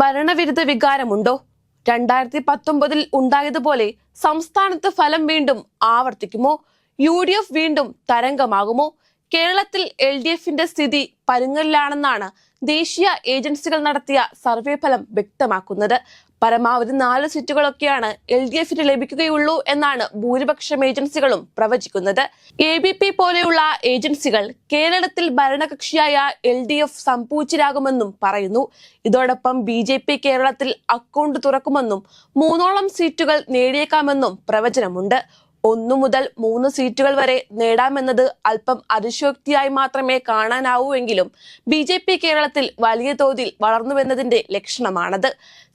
ഭരണവിരുദ്ധ വികാരമുണ്ടോ? രണ്ടായിരത്തി പത്തൊമ്പതിൽ ഉണ്ടായതുപോലെ സംസ്ഥാനത്ത് ഫലം വീണ്ടും ആവർത്തിക്കുമോ? യു ഡി എഫ് വീണ്ടും തരംഗമാകുമോ? കേരളത്തിൽ എൽ ഡി എഫിന്റെ സ്ഥിതി പരുങ്ങലിലാണെന്നാണ് ദേശീയ ഏജൻസികൾ നടത്തിയ സർവേ ഫലം വ്യക്തമാക്കുന്നത്. പരമാവധി നാല് സീറ്റുകളൊക്കെയാണ് എൽ ഡി എഫിന് ലഭിക്കുകയുള്ളൂ എന്നാണ് ഭൂരിപക്ഷം ഏജൻസികളും പ്രവചിക്കുന്നത്. എ ബി പി പോലെയുള്ള ഏജൻസികൾ കേരളത്തിൽ ഭരണകക്ഷിയായ എൽ ഡി എഫ് സംപൂച്ചിരാകുമെന്നും പറയുന്നു. ഇതോടൊപ്പം ബി ജെ പി കേരളത്തിൽ അക്കൗണ്ട് തുറക്കുമെന്നും മൂന്നോളം സീറ്റുകൾ നേടിയേക്കാമെന്നും പ്രവചനമുണ്ട്. ഒന്നു മുതൽ മൂന്ന് സീറ്റുകൾ വരെ നേടാമെന്നത് അല്പം അതിശോക്തിയായി മാത്രമേ കാണാനാവൂവെങ്കിലും ബി ജെ പി കേരളത്തിൽ വലിയ തോതിൽ വളർന്നുവെന്നതിന്റെ ലക്ഷണമാണത്.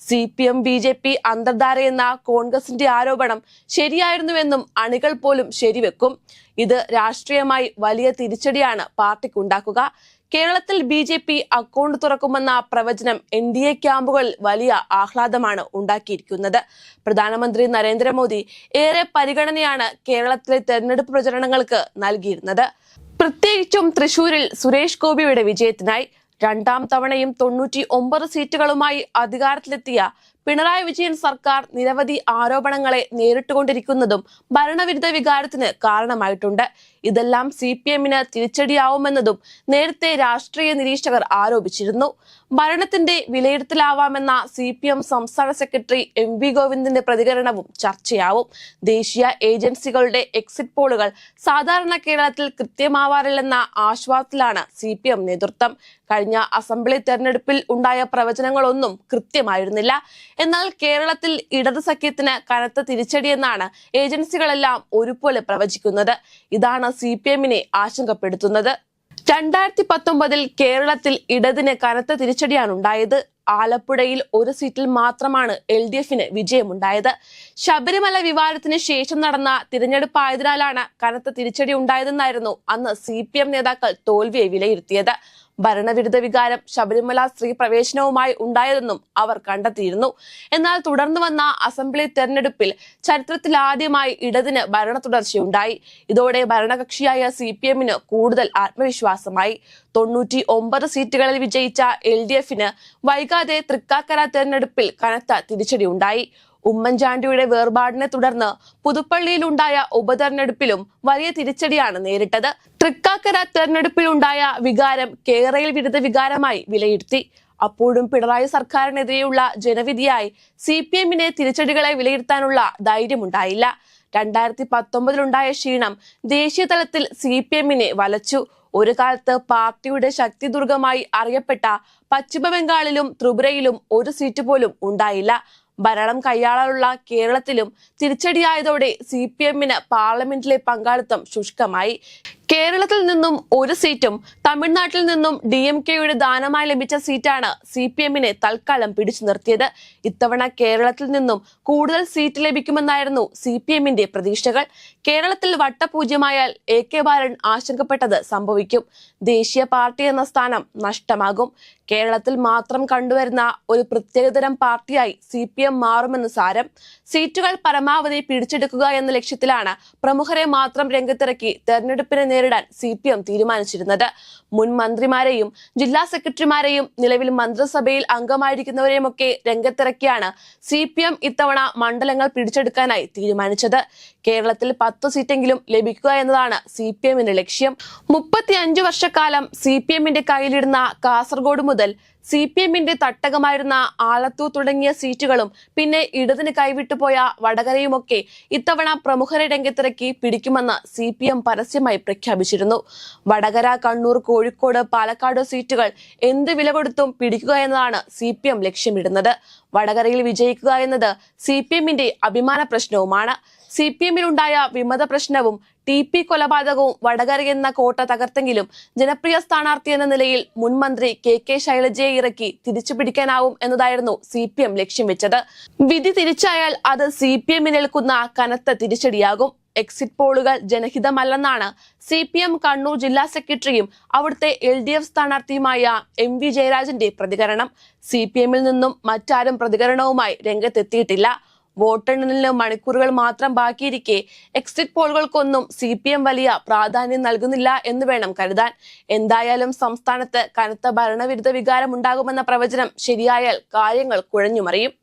C P M B J P അന്തർധാരയെന്ന കോൺഗ്രസിന്റെ ആരോപണം ശരിയായിരുന്നുവെന്നും അണികൾ പോലും ശരിവെക്കും. ഇത് രാഷ്ട്രീയമായി വലിയ തിരിച്ചടിയാണ് പാർട്ടിക്കുണ്ടാക്കുക. കേരളത്തിൽ ബി ജെ പി അക്കൗണ്ട് തുറക്കുമെന്ന പ്രവചനം എൻ ഡി എ ക്യാമ്പുകളിൽ വലിയ ആഹ്ലാദമാണ് ഉണ്ടാക്കിയിരിക്കുന്നത്. പ്രധാനമന്ത്രി നരേന്ദ്രമോദി ഏറെ പരിഗണനയാണ് കേരളത്തിലെ തെരഞ്ഞെടുപ്പ് പ്രചരണങ്ങൾക്ക് നൽകിയിരുന്നത്. പ്രത്യേകിച്ചും തൃശൂരിൽ സുരേഷ് ഗോപിയുടെ വിജയത്തിനായി രണ്ടാം തവണയും തൊണ്ണൂറ്റി ഒമ്പത് സീറ്റുകളുമായി അധികാരത്തിലെത്തിയ പിണറായി വിജയൻ സർക്കാർ നിരവധി ആരോപണങ്ങളെ നേരിട്ടുകൊണ്ടിരിക്കുന്നതും ഭരണവിരുദ്ധ വികാരത്തിന് കാരണമായിട്ടുണ്ട്. ഇതെല്ലാം സി പി എമ്മിന് തിരിച്ചടിയാവുമെന്നതും നേരത്തെ രാഷ്ട്രീയ നിരീക്ഷകർ ആരോപിച്ചിരുന്നു. ഭരണത്തിന്റെ വിലയിരുത്തലാവാമെന്ന സി പി എം സംസ്ഥാന സെക്രട്ടറി എം വി ഗോവിന്ദന്റെ പ്രതികരണവും ചർച്ചയാവും. ദേശീയ ഏജൻസികളുടെ എക്സിറ്റ് പോളുകൾ സാധാരണ കേരളത്തിൽ കൃത്യമാവാറില്ലെന്ന ആശ്വാസത്തിലാണ് സി പി എം നേതൃത്വം. കഴിഞ്ഞ അസംബ്ലി തെരഞ്ഞെടുപ്പിൽ ഉണ്ടായ പ്രവചനങ്ങളൊന്നും കൃത്യമായിരുന്നില്ല. എന്നാൽ കേരളത്തിൽ ഇടത് സഖ്യത്തിന് കനത്ത തിരിച്ചടിയെന്നാണ് ഏജൻസികളെല്ലാം ഒരുപോലെ പ്രവചിക്കുന്നത്. ഇതാണ് സി പി എമ്മിനെ ആശങ്കപ്പെടുത്തുന്നത്. രണ്ടായിരത്തി പത്തൊമ്പതിൽ കേരളത്തിൽ ഇടതിന് കനത്ത തിരിച്ചടിയാണ് ഉണ്ടായത്. ആലപ്പുഴയിൽ ഒരു സീറ്റിൽ മാത്രമാണ് എൽ ഡി എഫിന് വിജയമുണ്ടായത്. ശബരിമല വിവാദത്തിന് ശേഷം നടന്ന തിരഞ്ഞെടുപ്പായതിനാലാണ് കനത്ത തിരിച്ചടി ഉണ്ടായതെന്നായിരുന്നു അന്ന് സി പി എം നേതാക്കൾ തോൽവിയെ വിലയിരുത്തിയത്. ഭരണവിരുദ്ധ വികാരം ശബരിമല സ്ത്രീ പ്രവേശനവുമായി ഉണ്ടായതെന്നും അവർ കണ്ടെത്തിയിരുന്നു. എന്നാൽ തുടർന്നു വന്ന അസംബ്ലി തെരഞ്ഞെടുപ്പിൽ ചരിത്രത്തിൽ ആദ്യമായി ഇടതിന് ഭരണ തുടർച്ചയുണ്ടായി. ഇതോടെ ഭരണകക്ഷിയായ സി പി എമ്മിന് കൂടുതൽ ആത്മവിശ്വാസമായി. തൊണ്ണൂറ്റി ഒമ്പത് സീറ്റുകളിൽ വിജയിച്ച എൽ ഡി എഫിന് വൈകാതെ തൃക്കാക്കര തെരഞ്ഞെടുപ്പിൽ കനത്ത തിരിച്ചടി ഉണ്ടായി ഉമ്മൻചാണ്ടിയുടെ വേർപാടിനെ തുടർന്ന് പുതുപ്പള്ളിയിലുണ്ടായ ഉപതെരഞ്ഞെടുപ്പിലും വലിയ തിരിച്ചടിയാണ് നേരിട്ടത്. തൃക്കാക്കര തെരഞ്ഞെടുപ്പിലുണ്ടായ വികാരം കേരളയിൽ വിരുദ്ധ വികാരമായി വിലയിരുത്തി. അപ്പോഴും പിണറായി സർക്കാരിനെതിരെയുള്ള ജനവിധിയായി സി പി എമ്മിനെ തിരിച്ചടികളെ വിലയിരുത്താനുള്ള ധൈര്യമുണ്ടായില്ല. രണ്ടായിരത്തി പത്തൊമ്പതിലുണ്ടായ ക്ഷീണം ദേശീയ തലത്തിൽ സി പി എമ്മിനെ വലച്ചു. ഒരു കാലത്ത് പാർട്ടിയുടെ ശക്തിദുർഗമായി അറിയപ്പെട്ട പശ്ചിമ ബംഗാളിലും ത്രിപുരയിലും ഒരു സീറ്റ് പോലും ഉണ്ടായില്ല. ഭരണം കൈയാളാനുള്ള കേരളത്തിലും തിരിച്ചടിയായതോടെ സി പി എമ്മിന് പാർലമെന്റിലെ പങ്കാളിത്തം ശുഷ്കമായി. കേരളത്തിൽ നിന്നും ഒരു സീറ്റും തമിഴ്നാട്ടിൽ നിന്നും ഡി എം കെയുടെ ദാനമായി ലഭിച്ച സീറ്റാണ് സി പി എമ്മിനെ തൽക്കാലം പിടിച്ചു നിർത്തിയത്. ഇത്തവണ കേരളത്തിൽ നിന്നും കൂടുതൽ സീറ്റ് ലഭിക്കുമെന്നായിരുന്നു സി പി എമ്മിന്റെ പ്രതീക്ഷകൾ. കേരളത്തിൽ വട്ടപൂജ്യമായാൽ എ കെ ബാലൻ ആശങ്കപ്പെട്ടത് സംഭവിക്കും. ദേശീയ പാർട്ടി എന്ന സ്ഥാനം നഷ്ടമാകും. കേരളത്തിൽ മാത്രം കണ്ടുവരുന്ന ഒരു പ്രത്യേകതരം പാർട്ടിയായി സി പി എം മാറുമെന്ന് സാരം. സീറ്റുകൾ പരമാവധി പിടിച്ചെടുക്കുക എന്ന ലക്ഷ്യത്തിലാണ് പ്രമുഖരെ മാത്രം രംഗത്തിറക്കി തെരഞ്ഞെടുപ്പിനെ നേരിടാൻ സി പി എം തീരുമാനിച്ചിരുന്നത്. മുൻ മന്ത്രിമാരെയും ജില്ലാ സെക്രട്ടറിമാരെയും നിലവിൽ മന്ത്രിസഭയിൽ അംഗമായിരിക്കുന്നവരെയുമൊക്കെ രംഗത്തിറക്കിയാണ് സി പി എം ഇത്തവണ മണ്ഡലങ്ങൾ പിടിച്ചെടുക്കാനായി തീരുമാനിച്ചത്. കേരളത്തിൽ പത്ത് സീറ്റെങ്കിലും ലഭിക്കുക എന്നതാണ് സി പി എമ്മിന്റെ ലക്ഷ്യം. മുപ്പത്തിയഞ്ചു വർഷക്കാലം സി പി എമ്മിന്റെ കയ്യിലിരുന്ന കാസർഗോഡ് മുതൽ സി പി എമ്മിന്റെ തട്ടകമായിരുന്ന ആലത്തൂർ തുടങ്ങിയ സീറ്റുകളും പിന്നെ ഇടതിന് കൈവിട്ടുപോയ വടകരയുമൊക്കെ ഇത്തവണ പ്രമുഖരെ രംഗത്തിറക്കി പിടിക്കുമെന്ന് സി പി എം പരസ്യമായി പ്രഖ്യാപിച്ചിരുന്നു. വടകര കണ്ണൂർ കോഴിക്കോട് പാലക്കാട് സീറ്റുകൾ എന്ത് വില കൊടുത്തും പിടിക്കുക എന്നതാണ് സി പി എം ലക്ഷ്യമിടുന്നത്. വടകരയിൽ വിജയിക്കുക എന്നത് സി പി എമ്മിന്റെ അഭിമാന പ്രശ്നവുമാണ്. സി പി എമ്മിലുണ്ടായ വിമത പ്രശ്നവും ടി പി കൊലപാതകവും വടകര എന്ന കോട്ട തകർത്തെങ്കിലും ജനപ്രിയ സ്ഥാനാർത്ഥി എന്ന നിലയിൽ മുൻ മന്ത്രി കെ കെ ശൈലജയെ ഇറക്കി തിരിച്ചു പിടിക്കാനാവും എന്നതായിരുന്നു സി പി എം ലക്ഷ്യം വെച്ചത്. വിധി തിരിച്ചായാൽ അത് സി പി എമ്മിനേൽക്കുന്ന കനത്ത തിരിച്ചടിയാകും. എക്സിറ്റ് പോളുകൾ ജനഹിതമല്ലെന്നാണ് സി പി എം കണ്ണൂർ ജില്ലാ സെക്രട്ടറിയും അവിടുത്തെ എൽ ഡി എഫ് സ്ഥാനാർത്ഥിയുമായ എം വി ജയരാജന്റെ പ്രതികരണം. സി പി എമ്മിൽ നിന്നും മറ്റാരും പ്രതികരണവുമായി രംഗത്തെത്തിയിട്ടില്ല. വോട്ടെണ്ണലിന് മണിക്കൂറുകൾ മാത്രം ബാക്കിയിരിക്കെ എക്സിറ്റ് പോളുകൾക്കൊന്നും സി പി എം വലിയ പ്രാധാന്യം നൽകുന്നില്ല എന്ന് വേണം കരുതാൻ. എന്തായാലും സംസ്ഥാനത്ത് കനത്ത ഭരണവിരുദ്ധ വികാരം ഉണ്ടാകുമെന്ന പ്രവചനം ശരിയായാൽ കാര്യങ്ങൾ കുഴഞ്ഞുമറിയും.